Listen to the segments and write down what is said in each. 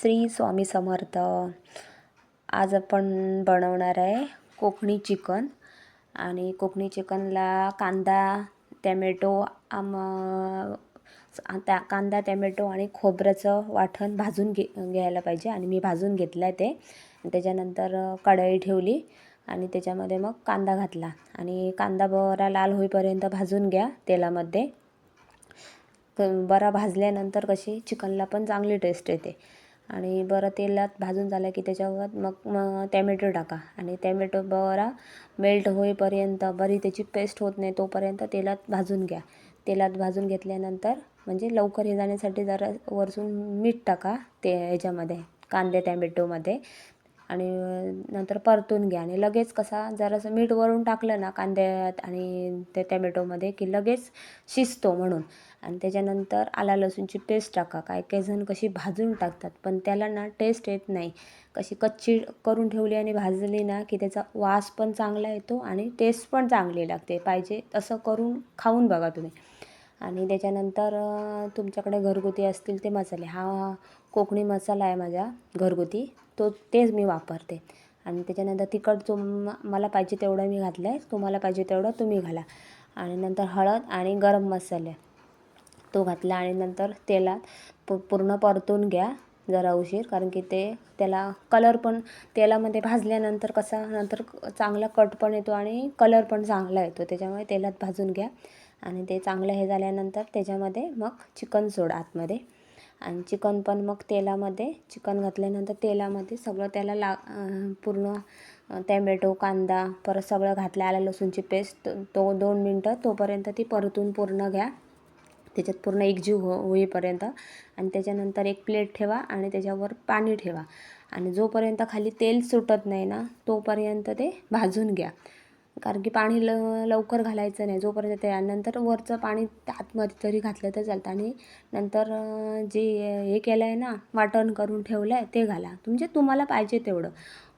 श्री स्वामी समर्थ. आज आपण बनवणार आहे कोकणी चिकन. आणि कोकणी चिकनला कांदा टॅमॅटो आम त्या कांदा टॅमॅटो आणि खोबऱ्याचं वाटण भाजून घे घ्यायला पाहिजे. आणि मी भाजून घेतलं आहे ते त्याच्यानंतर कढई ठेवली. आणि त्याच्यामध्ये मग कांदा घातला. आणि कांदा बरा लाल होईपर्यंत भाजून घ्या तेलामध्ये. बरा भाजल्यानंतर कशी चिकनला पण चांगली टेस्ट येते. आणि बरं तेलात भाजून झालं की त्याच्यावर मग मग टॅमेटो टाका. आणि टॅमेटो बरा मेल्ट होईपर्यंत बरी त्याची पेस्ट होत नाही तोपर्यंत तेलात भाजून घ्या. तेलात भाजून घेतल्यानंतर म्हणजे लवकर हे जाण्यासाठी जरा वरसून मीठ टाका ते याच्यामध्ये कांदे टॅमेटोमध्ये. आणि नंतर परतून घ्या. आणि लगेच कसा जरासं मीठ वरून टाकलं ना कांद्यात आणि त्या टॅमॅटोमध्ये की लगेच शिजतो म्हणून. आणि त्याच्यानंतर आला लसूणची पेस्ट टाका. काय काही जण कशी भाजून टाकतात पण त्याला ना टेस्ट येत नाही. कशी कच्ची करून ठेवली आणि भाजली ना की त्याचा वास पण चांगला येतो आणि टेस्ट पण चांगली लागते. पाहिजे तसं करून खाऊन बघा तुम्ही. आणि त्याच्यानंतर तुमच्याकडे घरगुती असतील ते मसाले. हा कोकणी मसाला आहे माझा घरगुती. तो तेच मी वापरते. आणि त्याच्यानंतर तिखट जो मला पाहिजे तेवढं मी घातलं आहे तुम्हाला पाहिजे तेवढं तुम्ही घाला. आणि नंतर हळद आणि गरम मसाले तो घातला. आणि नंतर तेलात प पूर्ण परतून घ्या जरा उशीर. कारण की ते त्याला कलर पण तेलामध्ये भाजल्यानंतर कसा नंतर चांगला कट पण येतो आणि कलर पण चांगला येतो. त्याच्यामुळे तेलात भाजून घ्या. आणि ते चांगलं हे झाल्यानंतर त्याच्यामध्ये मग चिकन सोडा आतमध्ये. आणि चिकन पण मग तेलामध्ये चिकन घातल्यानंतर तेलामध्ये सगळं त्याला ला पूर्ण टॅमॅटो कांदा परत सगळं घातलं आलं लसूणची पेस्ट तो दोन मिनटं तोपर्यंत ती परतून पूर्ण घ्या. त्याच्यात पूर्ण एकजीव हो होईपर्यंत. आणि त्याच्यानंतर एक प्लेट ठेवा आणि त्याच्यावर पाणी ठेवा. आणि जोपर्यंत खाली तेल सुटत नाही ना तोपर्यंत ते भाजून घ्या. कारण की पाणी ल लवकर घालायचं नाही. जोपर्यंत ते नंतर वरचं पाणी आतमध्ये तरी घातलं तर चालतं. आणि नंतर जे हे केलं आहे ना वाटण करून ठेवलं आहे ते घाला. म्हणजे तुम्हाला पाहिजे तेवढं.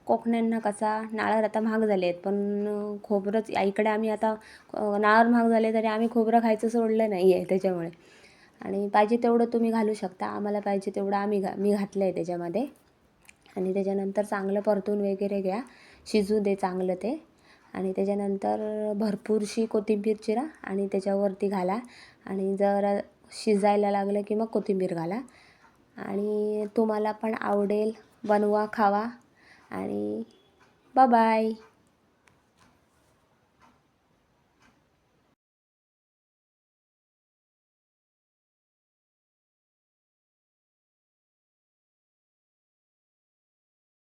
कोकण्यांना कसा नारळ आता महाग झाले आहेत पण खोबरंच इकडे आम्ही आता नारळ महाग झाले तरी आम्ही खोबरं खायचं सोडलं नाही आहे त्याच्यामुळे. आणि पाहिजे तेवढं तुम्ही घालू शकता. आम्हाला पाहिजे तेवढं आम्ही घा मी घातलं आहे त्याच्यामध्ये. आणि त्याच्यानंतर चांगलं परतून वगैरे घ्या. शिजू दे चांगलं ते. आणि त्याच्यानंतर भरपूरशी कोथिंबीर चिरा आणि त्याच्यावरती घाला. आणि जर शिजायला लागलं की मग कोथिंबीर घाला. आणि तुम्हाला पण आवडेल बनवा खावा. आणि बाय